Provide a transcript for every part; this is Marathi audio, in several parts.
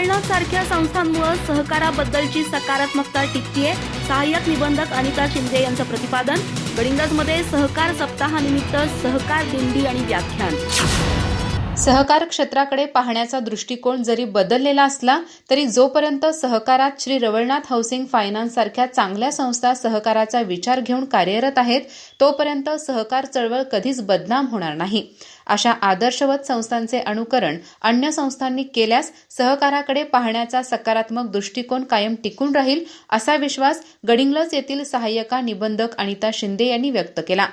रवळनाथ सारख्या संस्थांमुळे सहकाराबद्दलची सकारात्मकता टिकतीये सहाय्यक निबंधक अनिता शिंदे यांचं प्रतिपादन. गडिंगजमध्ये सहकार सप्ताहानिमित्त सहकार दिंडी आणि व्याख्यान. सहकार क्षेत्राकडे पाहण्याचा दृष्टिकोन जरी बदललेला असला तरी जोपर्यंत सहकारात श्री रवळनाथ हाऊसिंग फायनान्स सारख्या चांगल्या संस्था सहकाराचा विचार घेऊन कार्यरत आहेत तोपर्यंत सहकार चळवळ कधीच बदनाम होणार नाही. अशा आदर्शवत संस्थांचे अनुकरण अन्य संस्थांनी केल्यास सहकाराकडे पाहण्याचा सकारात्मक दृष्टिकोन कायम टिकून राहील असा विश्वास गडिंग्लज येथील सहाय्यका निबंधक अनिता शिंदे यांनी व्यक्त केला.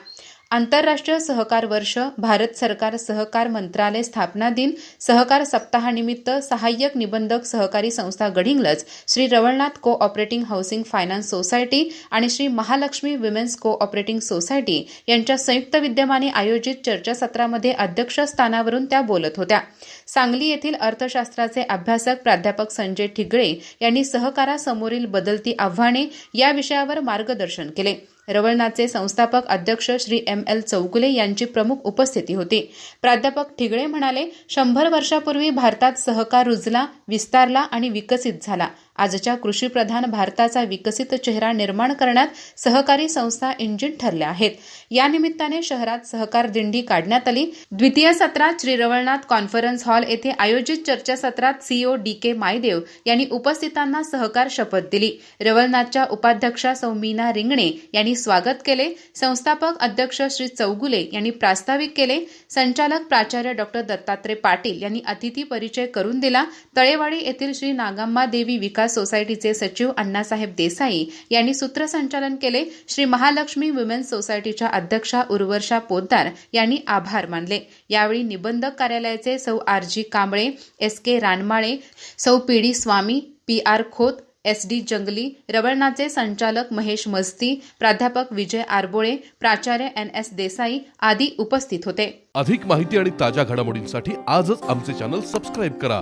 आंतरराष्ट्रीय सहकार वर्ष भारत सरकार सहकार मंत्रालय स्थापना दिन सहकार सप्ताहानिमित्त सहाय्यक निबंधक सहकारी संस्था गडिंगलज श्री रवळनाथ को ऑपरेटिंग हाऊसिंग फायनान्स सोसायटी आणि Shri Mahalakshmi women's co operating society यांच्या संयुक्त विद्यमाने आयोजित चर्चासत्रामध्ये अध्यक्षस्थानावरून त्या बोलत होत्या. सांगली येथील अर्थशास्त्राचे अभ्यासक प्राध्यापक संजय ठिगळे यांनी सहकारासमोरील बदलती आव्हाने या विषयावर मार्गदर्शन केले. रवळनाथचे संस्थापक अध्यक्ष श्री एम एल चौगुले यांची प्रमुख उपस्थिती होती. प्राध्यापक ठिगळे म्हणाले शंभर वर्षापूर्वी भारतात सहकार रुजला विस्तारला आणि विकसित झाला. आजच्या कृषीप्रधान भारताचा विकसित चेहरा निर्माण करण्यात सहकारी संस्था इंजिन ठरल्या आहेत. या निमित्ताने शहरात सहकार दिंडी काढण्यात आली. द्वितीय सत्रात श्री रवळनाथ कॉन्फरन्स हॉल येथे आयोजित चर्चासत्रात सीओ डी के मायदेव यांनी उपस्थितांना सहकार शपथ दिली. रवळनाथच्या उपाध्यक्षा सौ मीना रिंगणे यांनी स्वागत केले. संस्थापक अध्यक्ष श्री चौगुले यांनी प्रास्ताविक केले. संचालक प्राचार्य डॉक्टर दत्तात्रय पाटील यांनी अतिथी परिचय करून दिला. तळेवाडी येथील श्री नागांबा देवी विकास सोसायटीचे सचिव अण्णासाहेब देसाई यांनी सूत्रसंचालन केले. श्री महालक्ष्मी वुमेन्स सोसायटीच्या अध्यक्षा उर्वर्षा पोद्दार यांनी आभार मानले. यावेळी निबंधक कार्यालयाचे सौ R G Kamble S K Ranmale सौ P D Swami P R Khot S D Jangli रवळणाचे संचालक महेश मस्ती प्राध्यापक विजय आरबोळे प्राचार्य एन एस देसाई आदी उपस्थित होते. अधिक माहिती आणि ताज्या घडामोडींसाठी आजच आमचे चॅनल सबस्क्राईब करा.